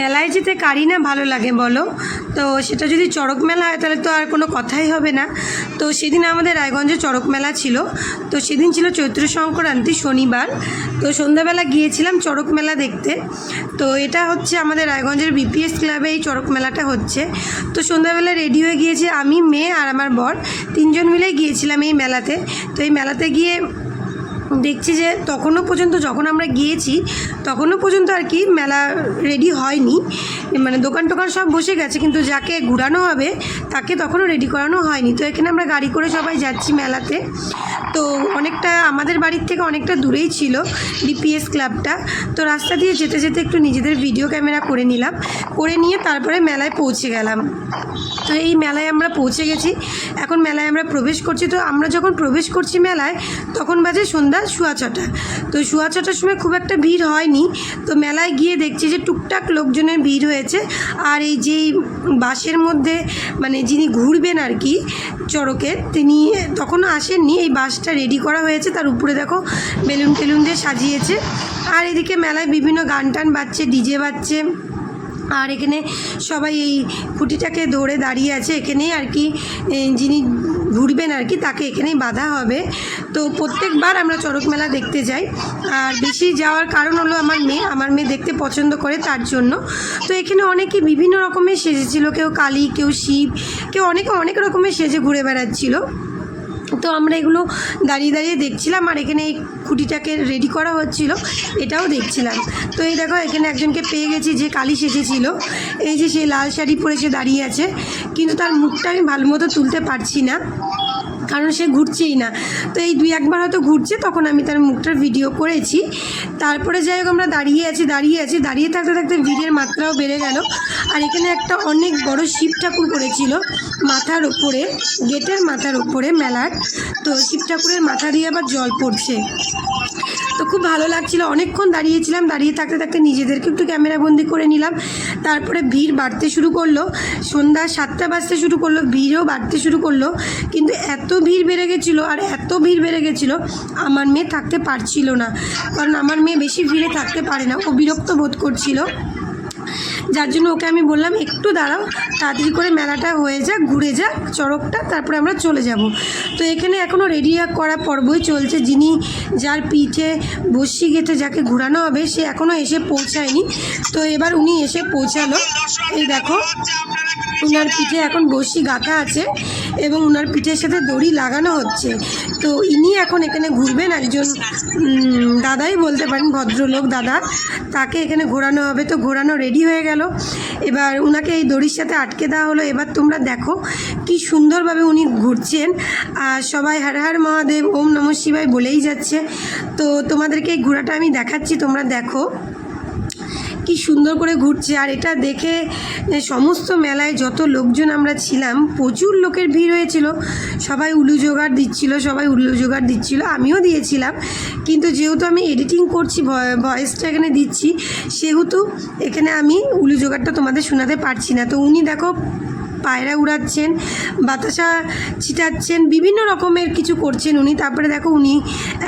মেলায় যেতে কারি না ভালো লাগে বলো? তো সেটা যদি চড়ক মেলা হয় তাহলে তো আর কোনো কথাই হবে না। তো সেদিন আমাদের রায়গঞ্জে চড়ক মেলা ছিল। তো সেদিন ছিল চৈত্র সংক্রান্তি শনিবার। তো সন্ধ্যাবেলা গিয়েছিলাম চড়ক মেলা দেখতে। তো এটা হচ্ছে আমাদের রায়গঞ্জের বিপিএস ক্লাবে এই চড়ক মেলাটা হচ্ছে। তো সন্ধ্যাবেলা রেডি হয়ে গিয়েছে আমি, মেয়ে আর আমার বর। তিনজন মিলে গিয়েছিলাম এই মেলাতে। তো এই মেলাতে গিয়ে দেখছি যে তখনও পর্যন্ত যখন আমরা গিয়েছি, তখনও পর্যন্ত আর কি মেলা রেডি হয়নি। মানে দোকান টোকান সব বসে গেছে, কিন্তু যাকে ঘুরানো হবে, তাকে তখনও রেডি করানো হয়নি। তো এখানে আমরা গাড়ি করে সবাই যাচ্ছি মেলাতে। তো অনেকটা আমাদের বাড়ির থেকে অনেকটা দূরেই ছিল ডিপিএস ক্লাবটা। তো রাস্তা দিয়ে যেতে যেতে একটু নিজেদের ভিডিও ক্যামেরা করে নিলাম। করে নিয়ে তারপরে মেলায় পৌঁছে গেলাম। তো এই মেলায় আমরা পৌঁছে গেছি। এখন মেলায় আমরা প্রবেশ করছি। তো আমরা যখন প্রবেশ করছি মেলায়, তখন বাজে সন্ধ্যা সোয়া ছটা তো সোয়া সময় খুব একটা ভিড় হয়নি। তো মেলায় গিয়ে দেখছি যে টুকটাক লোকজনের ভিড় হয়েছে। আর এই যেই বাসের মধ্যে মানে যিনি ঘুরবেন আর কি চড়কে, তিনি তখনও আসেননি। এই বাসটা রেডি করা হয়েছে। তার উপরে দেখো বেলুন টেলুন দিয়ে সাজিয়েছে। আর এদিকে মেলায় বিভিন্ন গান টান বাজছে, ডিজে বাজছে। আর এখানে সবাই এই খুঁটিটাকে ধরে দাঁড়িয়ে আছে এখানেই আর কি যিনি ঘুরবেন আর কি তাকে এখানেই বাধা হবে। তো প্রত্যেকবার আমরা চড়ক মেলা দেখতে যাই। আর বেশি যাওয়ার কারণ হলো আমার মেয়ে আমার মেয়ে দেখতে পছন্দ করে তার জন্য। তো এখানে অনেকে বিভিন্ন রকমের সেজেছিল, কেউ কালী, কেউ শিব, কেউ অনেকে অনেক রকমের সেজে ঘুরে বেড়াচ্ছিল। তো আমরা এগুলো দাঁড়িয়ে দাঁড়িয়ে দেখছিলাম আর এখানে এই খুঁটিটাকে রেডি করা হচ্ছিল, এটাও দেখছিলাম। তো এই দেখো, এখানে একজনকে পেয়ে গেছি যে কালি সেজেছিল। এই যে সে লাল শাড়ি পরে সে দাঁড়িয়ে আছে, কিন্তু তার মুখটা আমি ভালো মতো তুলতে পারছি না। কারণ সে ঘুরছেই না। তো এই দুই একবার হয়তো ঘুরছে, তখন আমি তার মুখটার ভিডিও করেছি। তারপরে যাই হোক, আমরা দাঁড়িয়ে আছি দাঁড়িয়ে আছি, দাঁড়িয়ে থাকতে থাকতে ভিড়ের মাত্রাও বেড়ে গেল। আর এখানে একটা অনেক বড় শিব ঠাকুর করেছিল মাথার ওপরে গেটের মাথার ওপরে মেলার। তো শিব ঠাকুরের মাথা দিয়ে আবার জল পড়ছে। ভালো লাগছিল। অনেকক্ষণ দাঁড়িয়েছিলাম, দাঁড়িয়ে থাকতে থাকতে নিজেদেরকে একটু ক্যামেরা বন্দি করে নিলাম। তারপরে ভিড় বাড়তে শুরু করল। সন্ধ্যা সাতটা বাজতে শুরু করল, ভিড়ও বাড়তে শুরু করল। কিন্তু এত ভিড় বেড়ে গেছিল আর এত ভিড় বেড়ে গেছিল, আমার মেয়ে থাকতে পারছিল না। কারণ আমার মেয়ে বেশি ভিড়ে থাকতে পারে না। ও বিরক্ত বোধ করছিল। যার জন্য ওকে আমি বললাম, একটু দাঁড়াও, তাড়াতাড়ি করে মেলাটা হয়ে যাক, ঘুরে যাক, চড়কটা, তারপরে আমরা চলে যাব। তো এখানে এখনও রেডি করা পর্বই চলছে। যিনি যার পিঠে বসি গেঁথে যাকে ঘোরানো হবে, সে এখনও এসে পৌঁছায়নি। তো এবার উনি এসে পৌঁছালো। এই দেখো ওনার পিঠে এখন বসি গাঁথা আছে। এবং উনার পিঠের সাথে দড়ি লাগানো হচ্ছে। তো ইনি এখন এখানে ঘুরবেন, একজন দাদাই বলতে পারেন, ভদ্রলোক, দাদা। তাকে এখানে ঘোরানো হবে। তো ঘোরানো রেডি হয়ে গেল। এবার উনাকে এই দড়ির সাথে আটকে দেওয়া হলো। এবার তোমরা দেখো কি সুন্দরভাবে উনি ঘুরছেন। আর সবাই হার হার মহাদেব, ওম নম শিবায় বলেই যাচ্ছে। তো তোমাদেরকে এই ঘোরাটা আমি দেখাচ্ছি, তোমরা দেখো। কি সুন্দর করে ঘুরছে। আর এটা দেখে সমস্ত মেলায় যত লোকজন আমরা ছিলাম, প্রচুর লোকের ভিড় হয়েছিল। সবাই উলু জোগাড় দিচ্ছিল, সবাই উলু জোগাড় দিচ্ছিল। আমিও দিয়েছিলাম। কিন্তু যেহেতু আমি এডিটিং করছি ভয়- ভয়েসটা এখানে দিচ্ছি, সেহেতু এখানে আমি উলু জোগাড়টা তোমাদের শোনাতে পারছি না। তো উনি দেখো পায়রা উড়াচ্ছেন, বাতাসা ছিটাচ্ছেন, বিভিন্ন রকমের কিছু করছেন উনি। তারপরে দেখো উনি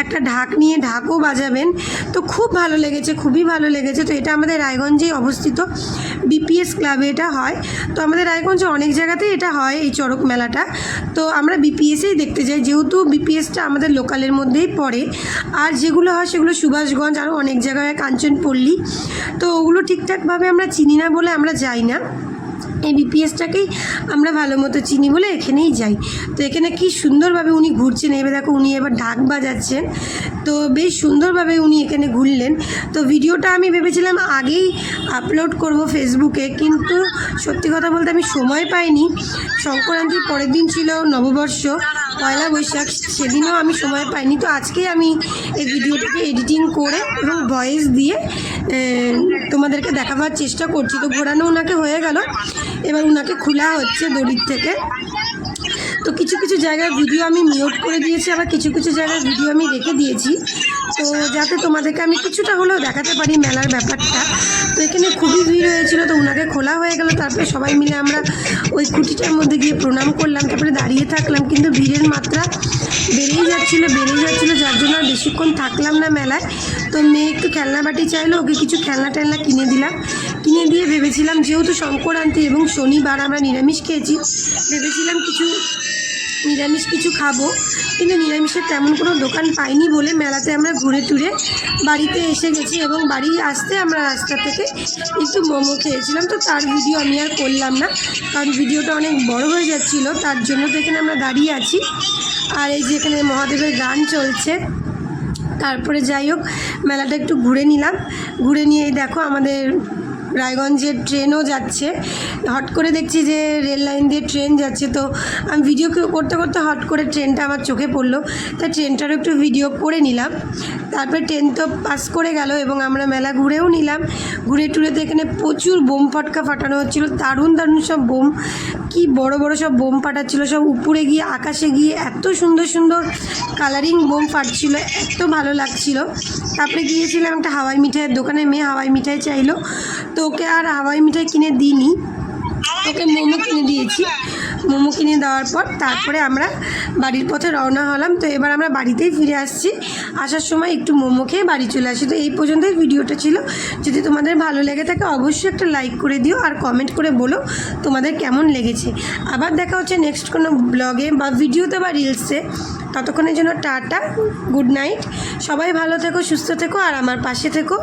একটা ঢাক নিয়ে ঢাকও বাজাবেন। তো খুব ভালো লেগেছে, খুবই ভালো লেগেছে। তো এটা আমাদের রায়গঞ্জেই অবস্থিত। বিপিএস ক্লাবে এটা হয়। তো আমাদের রায়গঞ্জে অনেক জায়গাতেই এটা হয় এই চড়ক মেলাটা। তো আমরা বিপিএসেই দেখতে যাই। যেহেতু বিপিএসটা আমাদের লোকালের মধ্যেই পড়ে, আর যেগুলো হয় সেগুলো সুভাষগঞ্জ, আরও অনেক জায়গায় কাঞ্চনপল্লী। তো ওগুলো ঠিকঠাকভাবে আমরা চিনি না বলে আমরা যাই না। এই বিপিএসটাকেই আমরা ভালো মতো চিনি বলে এখানেই যাই। তো এখানে কি সুন্দরভাবে উনি ঘুরছেন, এবার দেখো উনি এবার ঢাক বাজাচ্ছেন। তো বেশ সুন্দরভাবে উনি এখানে ঘুরলেন। তো ভিডিওটা আমি ভেবেছিলাম আগেই আপলোড করব ফেসবুকে কিন্তু সত্যি কথা বলতে আমি সময় পাইনি। সংক্রান্তির পরের দিন ছিল নববর্ষ। পয়লা বৈশাখ, সেদিনও আমি সময় পাইনি। তো আজকেই আমি এই ভিডিওটাকে এডিটিং করে এবং ভয়েস দিয়ে তোমাদেরকে দেখাবার চেষ্টা করছি। তো ঘোরানো ওনাকে হয়ে গেল। এবার ওনাকে খোলা হচ্ছে দড়ির থেকে। তো কিছু কিছু জায়গায় ভিডিও আমি মিউট করে দিয়েছি, আবার কিছু কিছু জায়গায় ভিডিও আমি রেখে দিয়েছি। তো যাতে তোমাদেরকে আমি কিছুটা হলেও দেখাতে পারি মেলার ব্যাপারটা। তো এখানে খুবই ভিড় হয়েছিল, তো ওনাকে খোলা হয়ে গেল। তারপরে সবাই মিলে আমরা ওই খুঁটিটার মধ্যে গিয়ে প্রণাম করলাম, তারপরে দাঁড়িয়ে থাকলাম। কিন্তু ভিড়ের মাত্রা বেড়েই যাচ্ছিল বেড়েই যাচ্ছিল, যার জন্য আর বেশিক্ষণ থাকলাম না মেলায়। তো মেয়ে একটু খেলনা বাটি চাইলো, ওকে কিছু খেলনা টেলনা কিনে দিলাম। কিনে দিয়ে ভেবেছিলাম, যেহেতু সংক্রান্তি এবং শনিবার আমরা নিরামিষ খেয়েছি, ভেবেছিলাম কিছু নিরামিষ কিছু খাব, কিন্তু নিরামিষের তেমন কোনো দোকান পাইনি বলে মেলাতে আমরা ঘুরে টুরে বাড়িতে এসে গেছি এবং বাড়ি আসতে আমরা রাস্তা থেকে একটু মোমো খেয়েছিলাম। তো তার ভিডিও আমি আর করলাম না, কারণ ভিডিওটা অনেক বড় হয়ে যাচ্ছিল, তার জন্য তো এখানে আমরা দাঁড়িয়ে আছি। আর এই যে এখানে মহাদেবের গান চলছে, তারপরে যাই হোক, মেলাটা একটু ঘুরে নিলাম। ঘুরে নিয়ে দেখো আমাদের রায়গঞ্জের ট্রেনও যাচ্ছে। হট করে দেখছি যে রেল লাইন দিয়ে ট্রেন যাচ্ছে, তো আমি ভিডিও করতে করতে হট করে ট্রেনটা আমার চোখে পড়ল। তাই ট্রেনটারও একটু ভিডিও করে নিলাম। তারপরে ট্রেন তো পাস করে গেল এবং আমরা মেলা ঘুরেও নিলাম। ঘুরে টুরে তো এখানে প্রচুর বোম ফটকা ফাটানো হচ্ছিল, দারুণ দারুণ সব বোম। কি বড় বড় সব বোম ফাটাচ্ছিল, সব উপরে গিয়ে আকাশে গিয়ে এত সুন্দর সুন্দর কালারিং বোম ফাটছিল, এত ভালো লাগছিল। তারপরে গিয়েছিলাম একটা হাওয়াই মিঠাইয়ের দোকানে, মেয়ে হাওয়াই মিঠাই চাইলো। তো ওকে আর হাওয়াই মিঠাই কিনে দিইনি, ওকে মোমো কিনে দিয়েছি। মোমো কিনে দেওয়ার পর তারপরে আমরা বাড়ির পথে রওনা হলাম। তো এবার আমরা বাড়িতেই ফিরে আসছি। আসার সময় একটু মোমো খেয়ে বাড়ি চলে আসি। তো এই পর্যন্তই ভিডিওটা ছিল। যদি তোমাদের ভালো লেগে থাকে, অবশ্যই একটা লাইক করে দিও আর কমেন্ট করে বলো তোমাদের কেমন লেগেছে। আবার দেখা হচ্ছে নেক্সট কোনো ব্লগে বা ভিডিওতে বা রিলসে ততক্ষণের জন্য টাটা গুড নাইট সবাই ভালো থেকো, সুস্থ থেকো আর আমার পাশে থেকো।